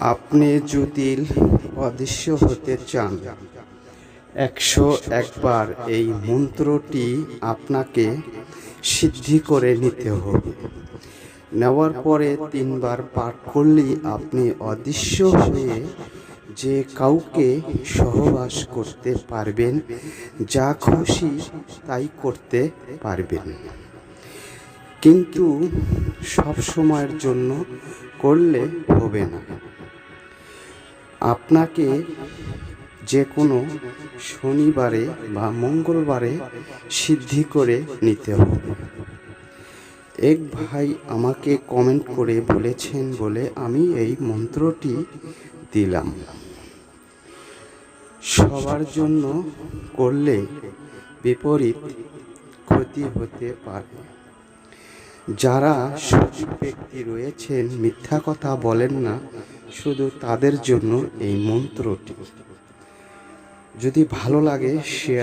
আপনি যদি অদৃশ্য হতে চান, একশো একবার এই মন্ত্রটি আপনাকে সিদ্ধি করে নিতে হবে। নেওয়ার পরে তিনবার পাঠ করলেই আপনি অদৃশ্য হয়ে যে কাউকে সহবাস করতে পারবেন, যা খুশি তাই করতে পারবেন। কিন্তু সব সময়ের জন্য করলে হবে না। আপনাকে যে কোনো শনিবারে বা মঙ্গলবারে সিদ্ধি করে নিতে হবে। এক ভাই আমাকে কমেন্ট করে বলেছেন বলে আমি এই মন্ত্রটি দিলাম। সবার জন্য করলে বিপরীত ক্ষতি হতে পারে। যারা সঠিক ব্যক্তি রয়েছেন, মিথ্যা কথা বলেন না শুধু তাদের জন্য এই মন্ত্রটি। যদি ভালো লাগে শেয়ার